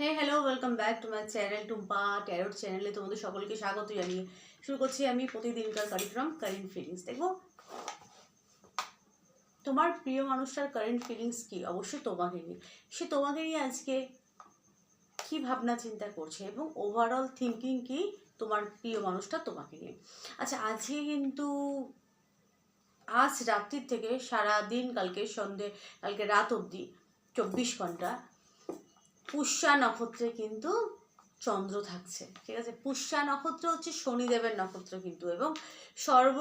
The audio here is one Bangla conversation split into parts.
Hey hello welcome back to my channel Tumpa tarot চ্যানেলে তোমাদের সকলকে স্বাগত জানিয়ে শুরু করছি আমি প্রতিদিনকার কারিক্রম কারেন্ট ফিলিংস দেখব? তোমার প্রিয় মানুষটার কারেন্ট ফিলিংস কি? অবশ্যই তোমাকে নিয়ে। সে তোমাকে নিয়ে আজকে কি ভাবনা, চিন্তা করছে এবং ওভারঅল থিঙ্কিং কি তোমার প্রিয় মানুষটা তোমাকে নিয়ে। আচ্ছা আজকে কিন্তু আজ রাত্রির থেকে সারা দিন কালকে সন্ধে, কালকে রাত অবধি চব্বিশ ঘণ্টা পুষ্যা নক্ষত্রে কিন্তু চন্দ্র থাকছে, ঠিক আছে? পুষ্যা নক্ষত্র হচ্ছে শনিদেবের নক্ষত্র কিন্তু এবং সর্ব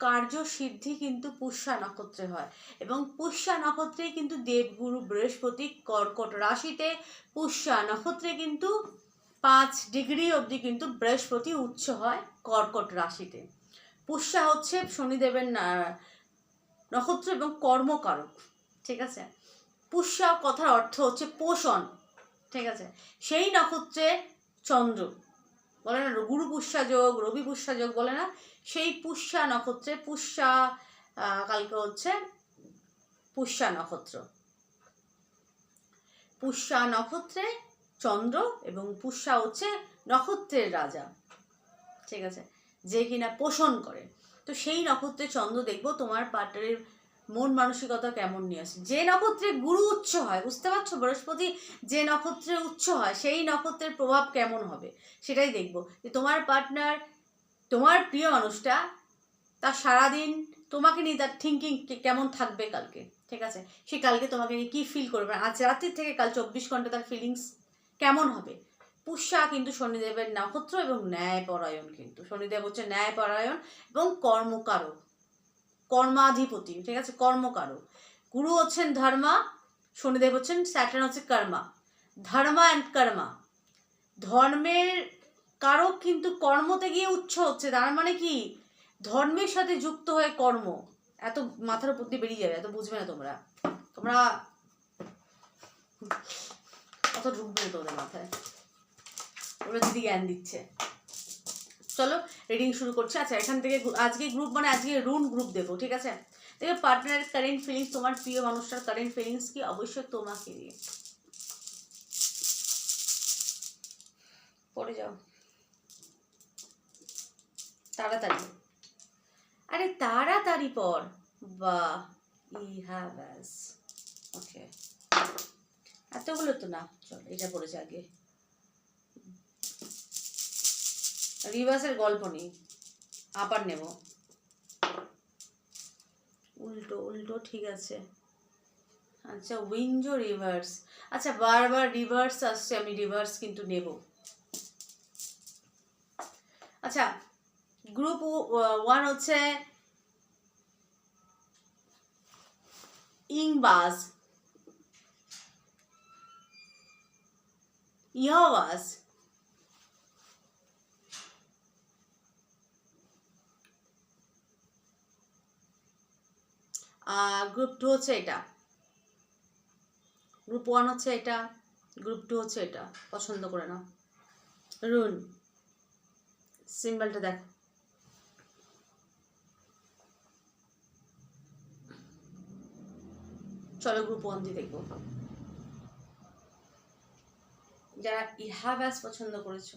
কার্য সিদ্ধি কিন্তু পুষ্যা নক্ষত্রে হয় এবং পুষ্যা নক্ষত্রে কিন্তু দেবগুরু বৃহস্পতি কর্কট রাশিতে পুষ্যা নক্ষত্রে কিন্তু পাঁচ ডিগ্রি অবধি কিন্তু বৃহস্পতি উচ্চ হয় কর্কট রাশিতে। পুষ্যা হচ্ছে শনিদেবের নক্ষত্র এবং কর্মকারক, ঠিক আছে? পুষ্যা কথার অর্থ হচ্ছে পোষণ ঠিক আছে? সেই নক্ষত্রে চন্দ্র। বলে না, গুরু পুষ্যা যোগ, রবি পুষ্যা যোগ বলে না, সেই পুষ্যা নক্ষত্রে পুষ্যা কালকে হচ্ছে পুষ্যা নক্ষত্র। পুষ্যা নক্ষত্রে চন্দ্র এবং পুষ্যা হচ্ছে নক্ষত্রের রাজা। ঠিক আছে? যে কিনা পোষণ করে। তো সেই নক্ষত্রে চন্দ্র দেখব তোমার পার্টনারের মন মানসিকতা কেমন নিয়ে আসে? যে নক্ষত্রে গুরু উচ্চ হয়, বুঝতে পারছ? বৃহস্পতি যে নক্ষত্রে উচ্চ হয়, সেই নক্ষত্রের প্রভাব কেমন হবে? সেটাই দেখব। যে তোমার পার্টনার তোমার প্রিয় মানুষটা, তার সারাদিন তোমাকে নিয়ে তার থিঙ্কিং কেমন থাকবে কালকে? ঠিক আছে? সে কালকে তোমাকে নিয়ে কী ফিল করবে? আজ রাত্রির থেকে কাল চব্বিশ ঘণ্টা তার ফিলিংস কেমন হবে? পুষ্যা কিন্তু শনিদেবের নক্ষত্র এবং ন্যায়পরায়ণ কিন্তু। শনিদেব হচ্ছে ন্যায়পরায়ণ এবং কর্মকারক। কর্মাধিপতি, ঠিক আছে? কর্মকারক। গুরু হচ্ছেন ধর্মা, শনিদেব হচ্ছেন স্যাটার্ন, হচ্ছে কর্মা। ধর্মা অ্যান্ড কর্মা। ধর্মের কারক কিন্তু কর্মতে গিয়ে উচ্চ হচ্ছে, তার মানে কি? ধর্মের সাথে যুক্ত হয়ে কর্ম। এত মাথার উপর দিয়ে বেরিয়ে যাবে, এত বুঝবে না তোমরা। তোমরা অত ঢুকবে না তোমাদের মাথায়? ওরা দিদি জ্ঞান দিচ্ছে। চলো রিডিং শুরু করছি। আচ্ছা এখান থেকে আজকে গ্রুপ মানে আজকে রুন গ্রুপ দেবো, ঠিক আছে? দেখবে পার্টনারের কারেন্ট ফিলিংস তোমার প্রিয় মানুষটার কারেন্ট ফিলিংস কি? অবশ্যই তোমাকে দিয়ে। পড়ে যাও। তাড়াতাড়ি। আরে, তাড়াতাড়ি পর বাহ, ইহা, ব্যাস। ওকে এতগুলো তো না, চল, এটা পড়েছে আগে। রিভার্সের গল্প নেই। আবার নেব। উল্টো উল্টো ঠিক আছে। আচ্ছা উইঞ্জো রিভার্স। আচ্ছা বারবার রিভার্স আসছে, আমি রিভার্স কিন্তু নেব। আচ্ছা গ্রুপ ওয়ান হচ্ছে ইংবাজ ইয়াওয়াজ গ্রুপ টু হচ্ছে এটা। গ্রুপ ওয়ান হচ্ছে এটা গ্রুপ টু হচ্ছে এটা। পছন্দ করে নাও। রুন সিম্বলটা দেখো। চলো গ্রুপ ওয়ান দিয়ে দেখব। যারা ইহা ব্যাস পছন্দ করেছ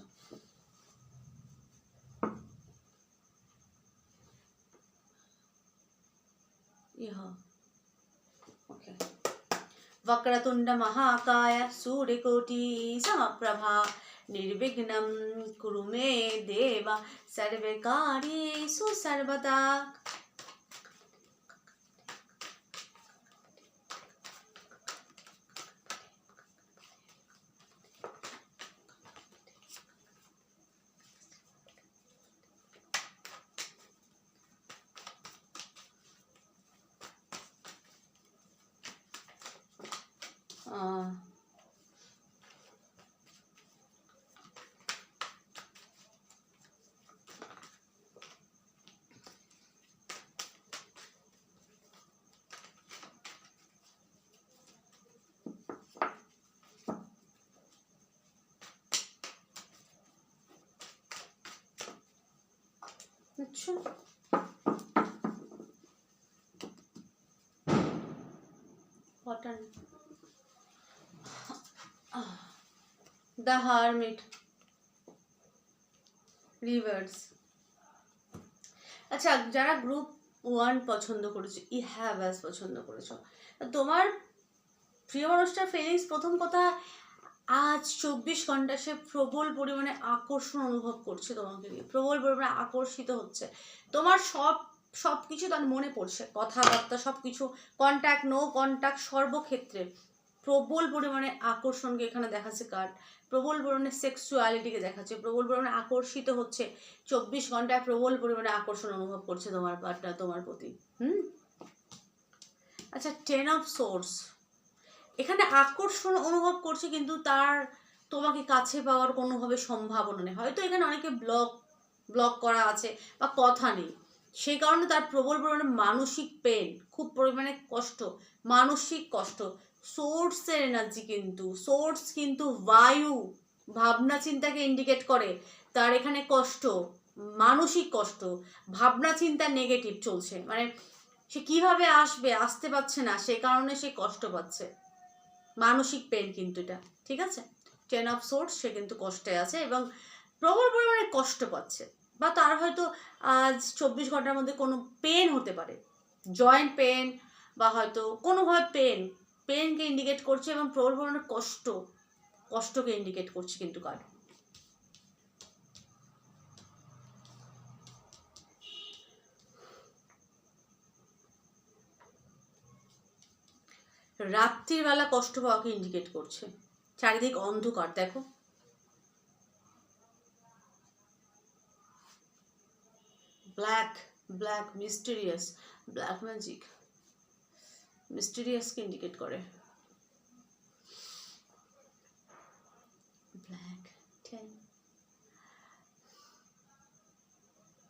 వక్రతుండ మహాకాయ సూర్యకోటి సమప్రభ నిర్విఘ్నం కురు మే దేవ సర్వకార్యేషు సర్వదా. আচ্ছা কটন দ্য হারমিট রিভার্স আচ্ছা যারা গ্রুপ ওয়ান পছন্দ করেছ, ই হ্যাভ অ্যাজ পছন্দ করেছ। তোমার প্রিয় মানুষটার ফিলিংস প্রথম কথা আজ চব্বিশ ঘণ্টা সে প্রবল পরিমাণে আকর্ষণ অনুভব করছে তোমাকে নিয়ে। প্রবল পরিমাণে আকর্ষিত হচ্ছে। তোমার সব সব কিছু তার মনে পড়ছে। কথাবার্তা সব কিছু কন্ট্যাক্ট নো কন্ট্যাক্ট সর্বক্ষেত্রে প্রবল পরিমাণে আকর্ষণকে এখানে দেখাচ্ছে কার্ড প্রবল পরিমাণে সেক্সুয়ালিটিকে দেখাচ্ছে। প্রবল পরিমাণে আকর্ষিত হচ্ছে। চব্বিশ ঘন্টায় প্রবল পরিমাণে আকর্ষণ অনুভব করছে তোমার পার্টনার তোমার প্রতি। হুম? আচ্ছা টেন অফ সোর্স এখানে আকর্ষণ অনুভব করছে কিন্তু তার তোমাকে কাছে পাওয়ার কোনোভাবে সম্ভাবনা নেই। হয়তো এখানে অনেকে ব্লক ব্লক করা আছে বা কথা নেই। সেই কারণে তার প্রবল পরিমাণে মানসিক পেন খুব পরিমাণে কষ্ট, মানসিক কষ্ট সোর্সের এনার্জি কিন্তু সোর্স কিন্তু বায়ু, ভাবনা চিন্তাকে ইন্ডিকেট করে। তার এখানে কষ্ট, মানসিক কষ্ট, ভাবনা চিন্তা নেগেটিভ চলছে। মানে সে কীভাবে আসবে, আসতে পারছে না, সে কারণে সে কষ্ট পাচ্ছে। মানসিক পেন কিন্তু এটা, ঠিক আছে? টেন অফ সোর্স সে কিন্তু কষ্টে আছে এবং প্রবল পরিমাণে কষ্ট পাচ্ছে। বা তার হয়তো আজ চব্বিশ ঘণ্টার মধ্যে কোনো পেন হতে পারে। জয়েন্ট পেন বা হয়তো কোনোভাবে পেন পেনকে ইন্ডিকেট করছে এবং প্রবল পরিমাণে কষ্ট, কষ্টকে ইন্ডিকেট করছে কিন্তু কার্ড রাত্রির বেলা কষ্ট পাওয়াকে ইন্ডিকেট করছে। চারিদিক অন্ধকার, দেখো। Black black mysterious black magic মিস্টেরিয়াসকে indicate করে। ব্ল্যাক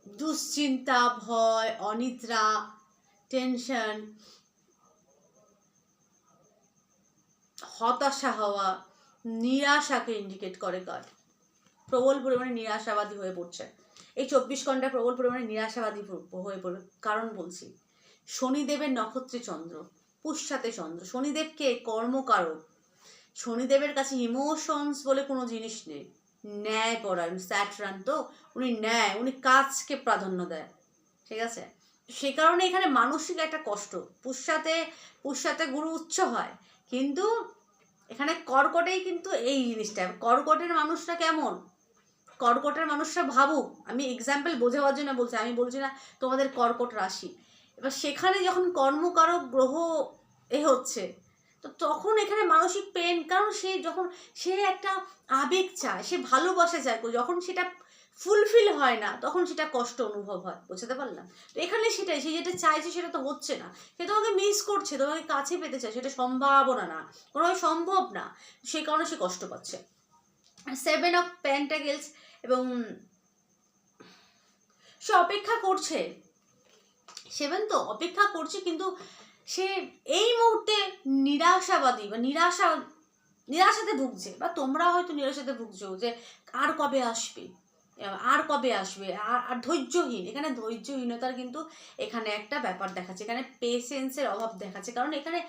দুশ্চিন্তা, ভয়, অনিদ্রা টেনশন হতাশা হওয়া, নিরাশাকে ইন্ডিকেট করে কার্ড প্রবল পরিমাণে নিরাশাবাদী হয়ে পড়ছে। এই চব্বিশ ঘণ্টা প্রবল পরিমাণে নিরাশাবাদী হয়ে পড়বে কারণ বলছি, শনিদেবের নক্ষত্রে চন্দ্র, পুষ্যাতে চন্দ্র। শনিদেবকে কর্মকারক। শনিদেবের কাছে ইমোশনস বলে কোনো জিনিস নেই। ন্যায় পরায়ণ, স্যাটরান তো, উনি ন্যায়, উনি কাজকে প্রাধান্য দেয়। ঠিক আছে? সে কারণে এখানে মানসিক একটা কষ্ট। পুষ্যাতে পুষ্যাতে গুরু উচ্চ হয়। কিন্তু এখানে কর্কটেই কিন্তু এই জিনিসটা। কর্কটের মানুষরা কেমন? কর্কটের মানুষরা ভাবুক। আমি এক্সাম্পল বোঝাবার জন্য বলছি, আমি বলছি না তোমাদের কর্কট রাশি। এবার সেখানে যখন কর্মকারক গ্রহ এ হচ্ছে, তো তখন এখানে মানসিক পেন কারণ সে যখন সে একটা আবেগ চায়, সে ভালোবাসা চায়, যখন সেটা ফুলফিল হয় না, তখন সেটা কষ্ট অনুভব হয়, বোঝাতে পারলাম? তো এখানে সেটাই, সে যেটা চাইছে সেটা তো হচ্ছে না। সে তোমাকে মিস করছে, তোমাকে কাছে পেতে চায়, সেটা সম্ভাবনা না, কোনোভাবে সম্ভব না, সে কারণে সে কষ্ট পাচ্ছে। সেভেন অফ প্যান্টাগেলস এবং সে অপেক্ষা করছে সেভেন তো অপেক্ষা করছে, কিন্তু সে এই মুহূর্তে নিরাশাবাদী বা নিরাশা, নিরাশাতে ভুগছে, বা তোমরা হয়তো নিরাশাতে ভুগছো যে, আর কবে আসবে? আর কবে আসবে? আর ধৈর্যহীন। এখানে ধৈর্যহীনতার কিন্তু এখানে একটা ব্যাপার দেখাচ্ছে। এখানে পেশেন্সের অভাব দেখাচ্ছে। কারণ এখানে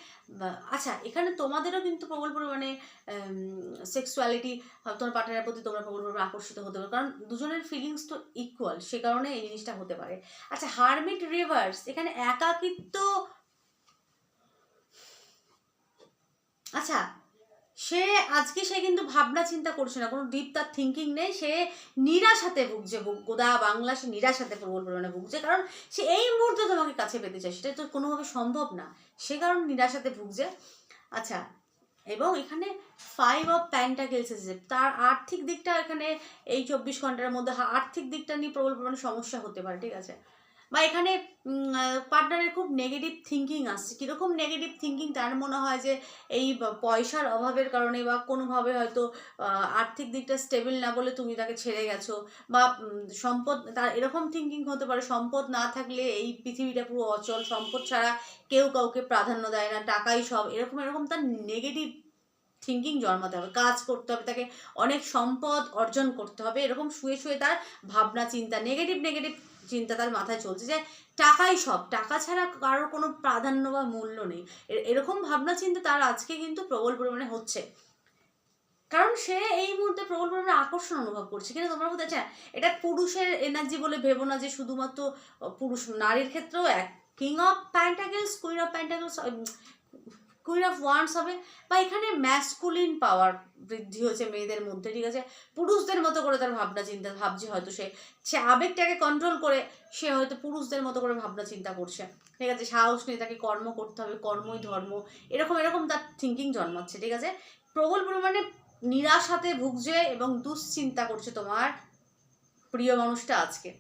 আচ্ছা এখানে তোমাদেরও কিন্তু প্রবল পরিমাণে সেক্সুয়ালিটি তোমার পার্টনারের প্রতি তোমরা প্রবল পরিমাণে আকর্ষিত হতে পারো। কারণ দুজনের ফিলিংস তো ইকুয়াল সে কারণে এই জিনিসটা হতে পারে। আচ্ছা হারমিট রিভার্স এখানে একাকিত্ব আচ্ছা সে, আজকে সে কিন্তু ভাবনা চিন্তা করছে না, কোনো ডিপ তার থিঙ্কিং নেই, সে নিরাশাতে ভুগছে, ভুগ- গোদা বাংলা সে নিরাশাতে প্রবল পরিমাণে ভুগছে, কারণ সে এই মুহূর্তে তোমাকে কাছে পেতে চায়, সেটা তো কোনোভাবে সম্ভব না, সে কারণ নিরাশাতে ভুগছে। আচ্ছা এবং এখানে ফাইভ অফ প্যান্টাকেলস এসেছে, তার আর্থিক দিকটা এখানে এই চব্বিশ ঘণ্টার মধ্যে আর্থিক দিকটা নিয়ে প্রবল পরিমাণে সমস্যা হতে পারে, ঠিক আছে? বা এখানে পার্টনারের খুব নেগেটিভ থিঙ্কিং আসছে। কীরকম নেগেটিভ থিঙ্কিং তার মনে হয় যে এই পয়সার অভাবের কারণে বা কোনোভাবে হয়তো আর্থিক দিকটা স্টেবল না বলে তুমি তাকে ছেড়ে গেছো বা সম্পদ, তার এরকম থিঙ্কিং হতে পারে। সম্পদ না থাকলে এই পৃথিবীটা পুরো অচল। সম্পদ ছাড়া কেউ কাউকে প্রাধান্য দেয় না। টাকাই সব। এরকম এরকম তার নেগেটিভ থিঙ্কিং জন্মাতে হবে। কাজ করতে হবে, তাকে অনেক সম্পদ অর্জন করতে হবে। এরকম শুয়ে শুয়ে তার ভাবনা, চিন্তা নেগেটিভ নেগেটিভ চিন্তা তার মাথায় চলছে যে টাকাই সব। টাকা ছাড়া কারোর কোনো প্রাধান্য বা মূল্য নেই। এরকম ভাবনা চিন্তা তার আজকে কিন্তু প্রবল পরিমাণে হচ্ছে। কারণ সে এই মুহূর্তে প্রবল পরিমাণে আকর্ষণ অনুভব করছে। কিন্তু তোমার মধ্যে আচ্ছা এটা পুরুষের এনার্জি বলে ভেবো না যে শুধুমাত্র পুরুষ নারীর ক্ষেত্রেও এক king of pentacles queen of pentacles queen of wands হবে বা এখানে ম্যাসকুলিন পাওয়ার বৃদ্ধি হয়েছে মেয়েদের মধ্যে, ঠিক আছে? পুরুষদের মতো করে তার ভাবনা চিন্তা, ভাবছে হয়তো সে। সে আবেগটাকে কন্ট্রোল করে, সে হয়তো পুরুষদের মতো করে ভাবনা চিন্তা করছে। ঠিক আছে? সাহস নেই তাকে কর্ম করতে হবে, কর্মই ধর্ম। এরকম এরকম তার থিঙ্কিং জন্মাচ্ছে, ঠিক আছে? প্রবল পরিমাণে নিরাশাতে ভুগছে এবং দুশ্চিন্তা করছে তোমার প্রিয় মানুষটা আজকে।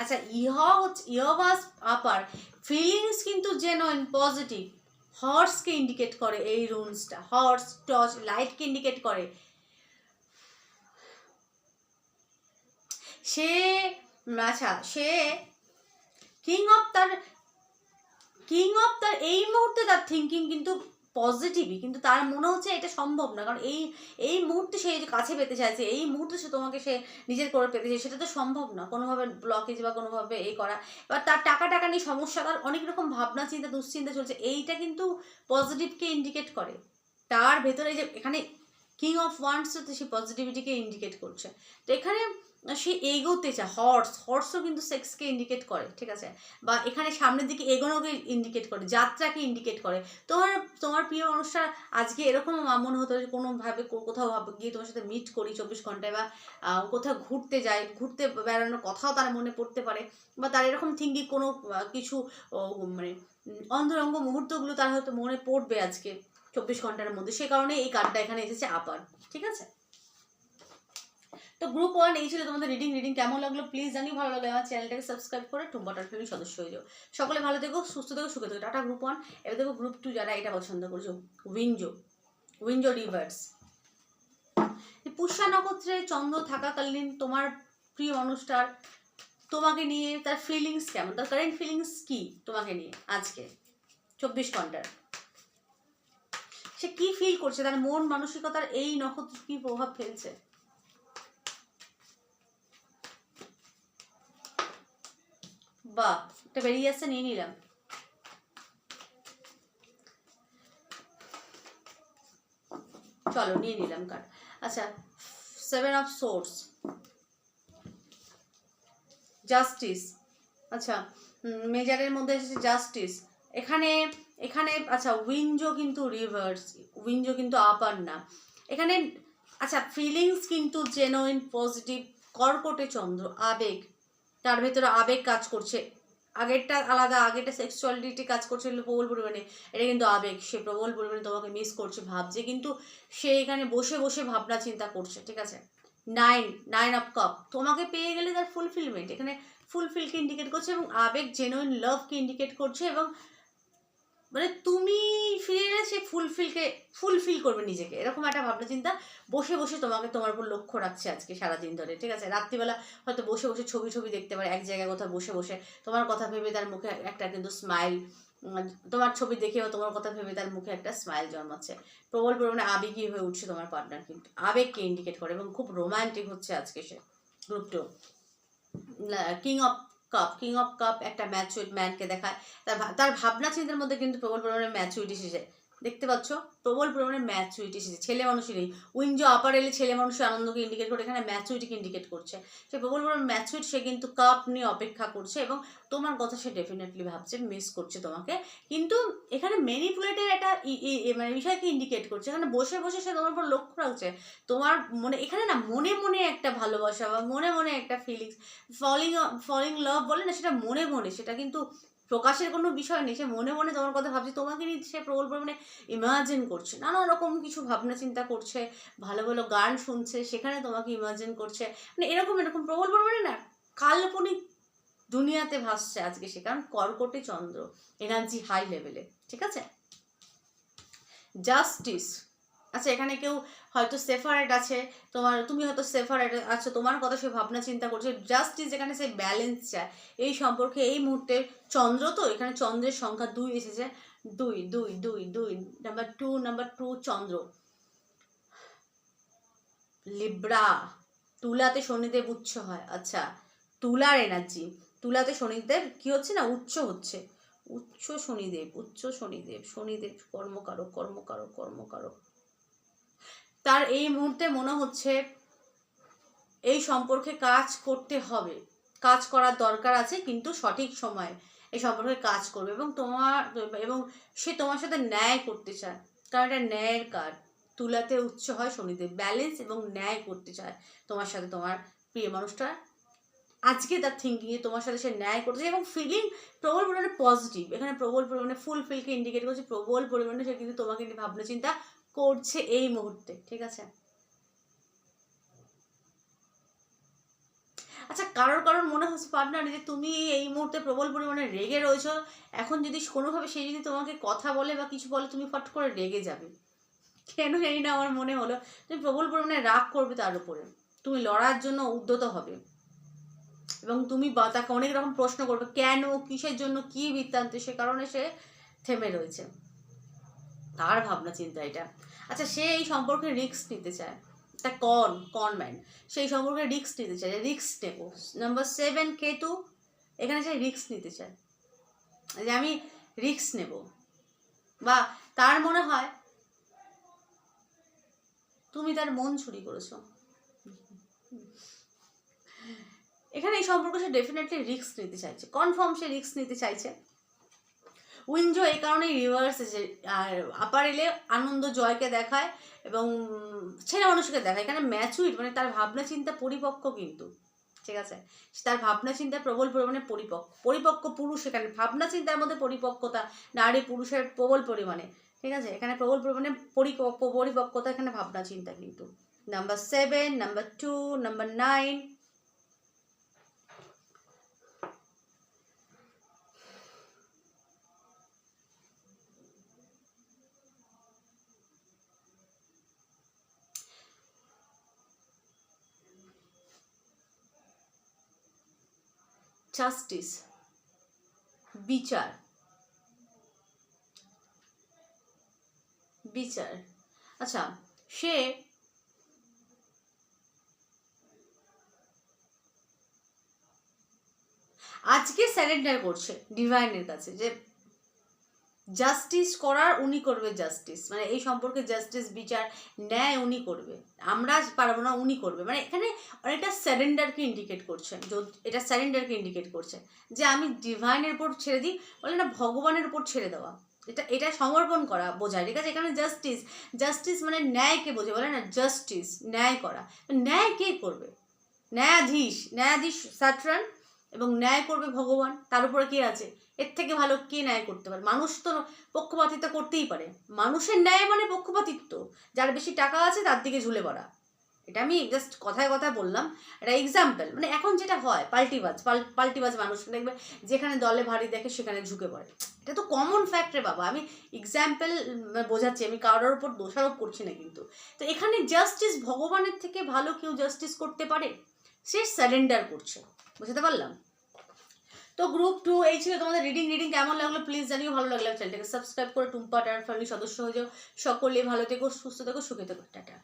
আচ্ছা ইহ হচ্ছে, ইহ আপার ফিলিংস কিন্তু জেনুইন পজিটিভ হর্সকে ইন্ডিকেট করে এই রুনসটা হর্স টর্চ লাইটকে ইন্ডিকেট করে। সে আচ্ছা সে কিং অফ তার কিং অফ তার এই মুহূর্তে তার থিঙ্কিং কিন্তু পজিটিভই কিন্তু তার মনে হচ্ছে এটা সম্ভব না। কারণ এই এই মুহূর্তে সে কাছে পেতে চাইছে, এই মুহূর্তে সে তোমাকে সে নিজের করে পেতে চাইছে, সেটা তো সম্ভব না। কোনোভাবে ব্লকেজ বা কোনোভাবে এই করা, এবার তার টাকা টাকা নিয়ে সমস্যা, তার অনেক রকম ভাবনা, চিন্তা, দুশ্চিন্তা চলছে। এইটা কিন্তু পজিটিভকে ইন্ডিকেট করে। তার ভেতরে যে এখানে কিং অফ ওয়ান্স সে পজিটিভিটিকে ইন্ডিকেট করছে। তো এখানে সে এগোতে চায়। হর্স হর্সও কিন্তু সেক্সকে ইন্ডিকেট করে, ঠিক আছে? বা এখানে সামনের দিকে এগোনোকে ইন্ডিকেট করে, যাত্রাকে ইন্ডিকেট করে। তোমার তোমার প্রিয় মানুষটা আজকে এরকম মনে হতো যে কোনোভাবে কোথাও গিয়ে তোমার সাথে মিট করি চব্বিশ ঘন্টায় বা কোথাও ঘুরতে যায় ঘুরতে বেড়ানোর কথাও তার মনে পড়তে পারে। বা তার এরকম থিঙ্কিং কোনো কিছু মানে অন্তরঙ্গ মুহূর্তগুলো তার হয়তো মনে পড়বে আজকে চব্বিশ ঘণ্টার মধ্যে। সে কারণে এই কার্ডটা এখানে এসেছে আপার ঠিক আছে? তো গ্রুপ ওয়ান এই ছিল তোমাদের রিডিং রিডিং কেমন লাগল? প্লিজ জানি ভালো লাগলে আমার চ্যানেলটাকে সাবস্ক্রাইব করে টুম্বাটার ফ্যামিলি সদস্য হয়ে যাও। সকলে ভালো থেকো, সুস্থ থেকো, সুখে থেকো। টাটা গ্রুপ ওয়ান এবার দেখো গ্রুপ টু যারা এটা পছন্দ করছ। উইঞ্জো উইঞ্জো রিভার্স পুষ্যা নক্ষত্রে চন্দ্র থাকাকালীন তোমার প্রিয় মানুষটার, তোমাকে নিয়ে তার ফিলিংস কেমন? তার কারেন্ট ফিলিংস কি তোমাকে নিয়ে আজকে? চব্বিশ ঘণ্টার। সে কি ফিল করছে? তার মন মানসিকতার এই নক্ষত্র কি প্রভাব ফেলছে? বাহ, এটা বেরিয়ে আসছে নিয়ে নিলাম। চলো, নিয়ে নিলাম কার্ড আচ্ছা সেভেন অফ সোর্স জাস্টিস আচ্ছা মেজারের মধ্যে এসেছে জাস্টিস এখানে এখানে আচ্ছা উইঞ্জো কিন্তু রিভার্স উইঞ্জো কিন্তু আপার না এখানে আচ্ছা ফিলিংস কিন্তু জেনুইন পজিটিভ কর্কটে চন্দ্র, আবেগ। তার ভেতরে আবেগ কাজ করছে। আগেরটা আলাদা, আগেরটা সেক্সুয়ালিটি কাজ করছে প্রবল পরিমাণে। এটা কিন্তু আবেগ, সে প্রবল পরিমাণে তোমাকে মিস করছে, ভাবছে। কিন্তু সে এখানে বসে বসে ভাবনা চিন্তা করছে, ঠিক আছে? নাইন নাইন অফ কাপ তোমাকে পেয়ে গেলে তার ফুলফিলমেন্ট এখানে ফুলফিলকে ইন্ডিকেট করছে এবং আবেগ জেনুইন লাভকে ইন্ডিকেট করছে এবং মানে তুমি ফিরে এলে সে ফুলফিলকে, ফুলফিল করবে নিজেকে। এরকম একটা ভাবনা চিন্তা বসে বসে তোমাকে, তোমার উপর লক্ষ্য রাখছে আজকে সারাদিন ধরে, ঠিক আছে? রাত্রিবেলা হয়তো বসে বসে ছবি ছবি দেখতে পারে, এক জায়গায় কোথাও বসে বসে। তোমার কথা ভেবে তার মুখে একটা কিন্তু স্মাইল তোমার ছবি দেখেও তোমার কথা ভেবে তার মুখে একটা স্মাইল জন্মাচ্ছে। প্রবল পরিমাণে আবেগী হয়ে উঠছে তোমার পার্টনার কিন্তু। আবেগকে ইন্ডিকেট করে এবং খুব রোমান্টিক হচ্ছে আজকে সে group two king of cup king of cup একটা ম্যাচুইড ম্যানকে দেখায়। তার তার ভাবনা চিন্তার মধ্যে কিন্তু প্রবল পরিমাণে ম্যাচুইটি এসেছে। দেখতে পাচ্ছ? প্রবল পরিমাণে ম্যাচুইটি এসেছে। ছেলে মানুষেরই উইঞ্জো আপার এলে ছেলে মানুষের আনন্দকে ইন্ডিকেট করে, এখানে ম্যাচুইটিকে ইন্ডিকেট করছে। সে প্রবল পরিমাণে ম্যাচুইট সে কিন্তু কাপ নিয়ে অপেক্ষা করছে এবং তোমার কথা সে ডেফিনেটলি ভাবছে মিস করছে তোমাকে। কিন্তু এখানে ম্যানিপুলেটের একটা মানে বিষয়কে ইন্ডিকেট করছে। এখানে বসে বসে সে তোমার উপর লক্ষ্য রাখছে। তোমার মনে, এখানে না মনে মনে একটা ভালোবাসা বা মনে মনে একটা ফিলিংস ফলিং ফলিং লাভ বলে না, সেটা মনে মনে, সেটা কিন্তু প্রকাশের কোনো বিষয় নেই। সে মনে মনে তোমার কথা ভাবছে, তোমাকে নিয়ে সে প্রবল পরিমাণে ইমাজিন করছে, নানা রকম কিছু ভাবনা চিন্তা করছে, ভালো ভালো গান শুনছে, সেখানে তোমাকে ইমাজিন করছে। মানে এরকম এরকম প্রবল পরিমাণে না কাল্পনিক দুনিয়াতে ভাসছে আজকে সে, কারণ কর্কটে চন্দ্র এনার্জি হাই লেভেলে ঠিক আছে? জাস্টিস আচ্ছা এখানে কেউ হয়তো সেফারেট আছে, তোমার, তুমি হয়তো সেফারেট আছো, তোমার কথা সে ভাবনা চিন্তা করছে জাস্টিস যেখানে সে ব্যালেন্স চায় এই সম্পর্কে এই মুহূর্তে চন্দ্র তো, এখানে চন্দ্রের সংখ্যা দুই এসেছে। দুই দুই দুই দুই নাম্বার টু নাম্বার টু চন্দ্র। লিব্রা তুলাতে শনিদেব উচ্চ হয় আচ্ছা। তুলার এনার্জি তুলাতে শনিদেব কি হচ্ছে না, উচ্চ হচ্ছে। উচ্চ শনিদেব উচ্চ শনিদেব শনিদেব কর্মকারক কর্মকারক কর্মকারক। তার এই মুহূর্তে মনে হচ্ছে এই সম্পর্কে কাজ করতে হবে। কাজ করার দরকার আছে কিন্তু সঠিক সময় এই সম্পর্কে কাজ করবে এবং তোমার, এবং সে তোমার সাথে ন্যায় করতে চায়। কারণ এটা ন্যায়ের কার্ড তুলাতে উচ্চ হয় শনিদেব। ব্যালেন্স এবং ন্যায় করতে চায় তোমার সাথে তোমার প্রিয় মানুষটা। আজকে তার থিঙ্কিংয়ে তোমার সাথে সে ন্যায় করতে চায় এবং ফিলিং প্রবল পরিমাণে পজিটিভ এখানে প্রবল পরিমাণে ফুল ফিলকে ইন্ডিকেট করছে। প্রবল পরিমাণে সে কিন্তু তোমাকে নিয়ে ভাবনা চিন্তা করছে এই মুহূর্তে, ঠিক আছে? আচ্ছা কারোর কারোর মনে হচ্ছে পার্টনার যে তুমি এই মুহূর্তে প্রবল পরিমাণে রেগে রয়েছো, এখন যদি কোনোভাবে সে যদি তোমাকে কথা বলে বা কিছু বলে, তুমি ফট করে রেগে যাবে। কেন জানি না আমার মনে হলো, তুমি প্রবল পরিমাণে রাগ করবে তার উপরে। তুমি লড়ার জন্য উদ্যত হবে। এবং তুমি বা তাকে অনেক রকম প্রশ্ন করবে, কেন, কিসের জন্য, কি বৃত্তান্ত, সে কারণে সে থেমে রয়েছে। তার ভাবনা চিন্তা এটা। আচ্ছা সে এই সম্পর্কে রিস্ক নিতে চায়। তা কন কনম্যান সেই সম্পর্কে রিস্ক নিতে চায় রিস্ক নেব। নাম্বার সেভেন কেতু, এখানে সে রিস্ক নিতে চায়। যে আমি রিস্ক নেব। বা তার মনে হয়, তুমি তার মন চুরি করেছ। এখানে এই সম্পর্কে সে ডেফিনেটলি রিস্ক নিতে চাইছে। কনফার্ম সে রিস্ক নিতে চাইছে। উইনজো এই কারণেই রিভার্স এসে আর আপার এলে আনন্দ জয়কে দেখায় এবং ছেলে মানুষকে দেখায়। এখানে ম্যাচুইড মানে তার ভাবনা চিন্তা পরিপক্ক কিন্তু। ঠিক আছে? তার ভাবনা চিন্তা প্রবল পরিমাণে পরিপক্ক পরিপক্ক পুরুষ এখানে। ভাবনা চিন্তার মধ্যে পরিপক্কতা, নারী পুরুষের প্রবল পরিমাণে। ঠিক আছে? এখানে প্রবল পরিমাণে পরিপক্ক, পরিপক্কতা এখানে ভাবনা চিন্তা কিন্তু। Number seven number two number nine justice বিচার বিচার। আচ্ছা সে আজকে স্যারেন্ডার করছে ডিভাইনের কাছে যে জাস্টিস করার উনি করবে জাস্টিস। মানে এই সম্পর্কে জাস্টিস, বিচার, ন্যায় উনি করবে। আমরা পারব না, উনি করবে। মানে এখানে অনেকটা স্যারেন্ডারকে ইন্ডিকেট করছে যদ- এটা স্যারেন্ডারকে ইন্ডিকেট করছে যে আমি ডিভাইনের উপর ছেড়ে দিই, বলে না, ভগবানের উপর ছেড়ে দেওয়া। এটা এটা সমর্পণ করা বোঝায়। ঠিক আছে? এখানে জাস্টিস জাস্টিস মানে ন্যায়কে বোঝে বলে না, জাস্টিস, ন্যায় করা। ন্যায় কে করবে? ন্যায়াধীশ ন্যায়াধীশ স্যাটরান এবং ন্যায় করবে ভগবান। তার উপরে কে আছে? এর থেকে ভালো কে ন্যায় করতে পারে? মানুষ তো পক্ষপাতিত্ব করতেই পারে। মানুষের ন্যায় মানে পক্ষপাতিত্ব। যার বেশি টাকা আছে তার দিকে ঝুলে পড়া। এটা আমি জাস্ট কথায় কথায় বললাম। এটা এক্সাম্পল মানে এখন যেটা হয়, পাল্টিবাজ, পাল- পাল্টিবাজ মানুষ দেখবে, যেখানে দলে ভারী দেখে সেখানে ঝুঁকে পড়ে। এটা তো কমন ফ্যাক্ট রে বাবা। আমি এক্সাম্পল বোঝাচ্ছি। আমি কারোর উপর দোষারোপ করছি না কিন্তু। তো এখানে জাস্টিস ভগবানের থেকে ভালো কেউ জাস্টিস করতে পারে? সে স্যারেন্ডার করছে। বুঝতে পারলাম? তো গ্রুপ টু এই ছিল তোমাদের রিডিং রিডিং কেমন লাগল? প্লিজ জানিও, ভালো লাগল চ্যানেলটাকে সাবস্ক্রাইব করে। টুম্পা টার ফ্যামিলি সদস্য হয়ে যাও। সকলে ভালো থেকো, সুস্থ থেকো, সুখে থেকো। টাটা।